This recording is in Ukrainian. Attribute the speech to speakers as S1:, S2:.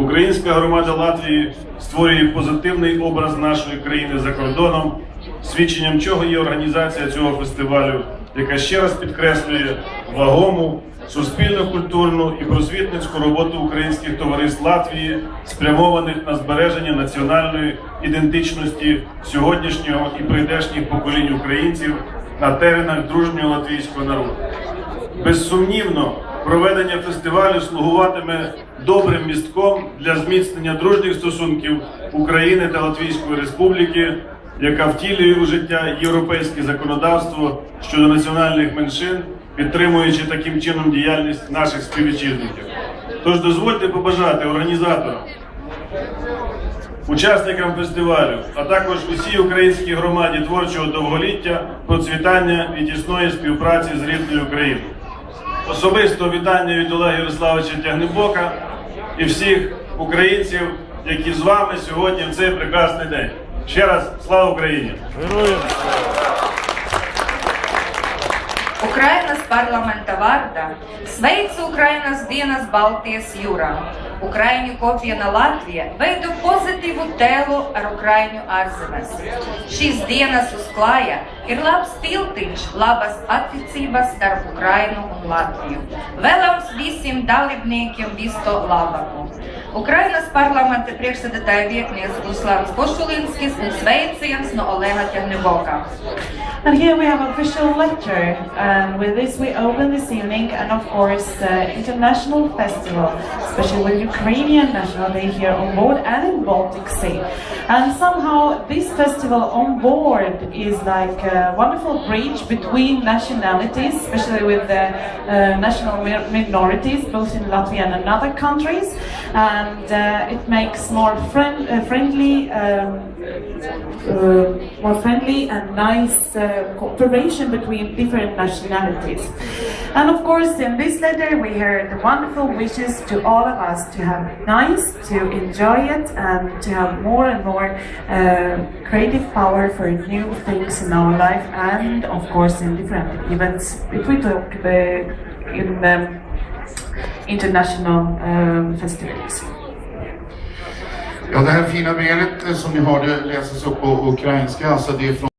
S1: Українська громада Латвії створює позитивний образ нашої країни за кордоном, свідченням чого є організація цього фестивалю, яка ще раз підкреслює вагому суспільно-культурну і просвітницьку роботу українських товариств Латвії, спрямованих на збереження національної ідентичності сьогоднішнього і прийдешніх поколінь українців на теренах дружнього латвійського народу. Безсумнівно, проведення фестивалю слугуватиме добрим містком для зміцнення дружніх стосунків України та Латвійської Республіки, яка втілює у життя європейське законодавство щодо національних меншин, підтримуючи таким чином діяльність наших співвітчизників. Тож дозвольте побажати організаторам, учасникам фестивалю, а також усій українській громаді творчого довголіття, процвітання і тісної співпраці з рідною Україною. Особисто вітання від Олега Ярославовича Тягнебока і всіх українців, які з вами сьогодні в цей прекрасний день. Ще раз слава Україні!
S2: Ukrainas parlamenta vārdā sveicu Ukrainas dienas Baltijas jūrā. Ukraiņu kopiena Latvija veido pozitīvu tēlu ar Ukraiņu ārzemes. Šīs dienas uzklāja ir labs tiltiņš, labas attiecības starp Ukrainu un Latviju. Vēlams visiem dalībniekiem visu labāko. Ukrainas parlamenta priekšsēdētāja vietnieks Ruslāns Košulinskis un sveiciens no Olega Ķerneboka.
S3: And here we have official lecture, and with this we open this evening, and of course, uh, international festival, especially with Ukrainian National Day here on board and in Baltic Sea. And somehow this festival on board is like a wonderful bridge between nationalities, especially with the uh, national mi- minorities, both in Latvia and in other countries, and uh, it makes more friend, uh, friendly. Um, uh, more friendly and nice uh, cooperation between different nationalities. And of course, in this letter, we heard the wonderful wishes to all of us to have nice, to enjoy it, and to have more and more uh, creative power for new things in our life, and of course, in different events. If we talk in um, international eh, um, festivals.
S4: Ja, det här fina brevet eh, som ni hörde läses upp på ukrainska, alltså det är från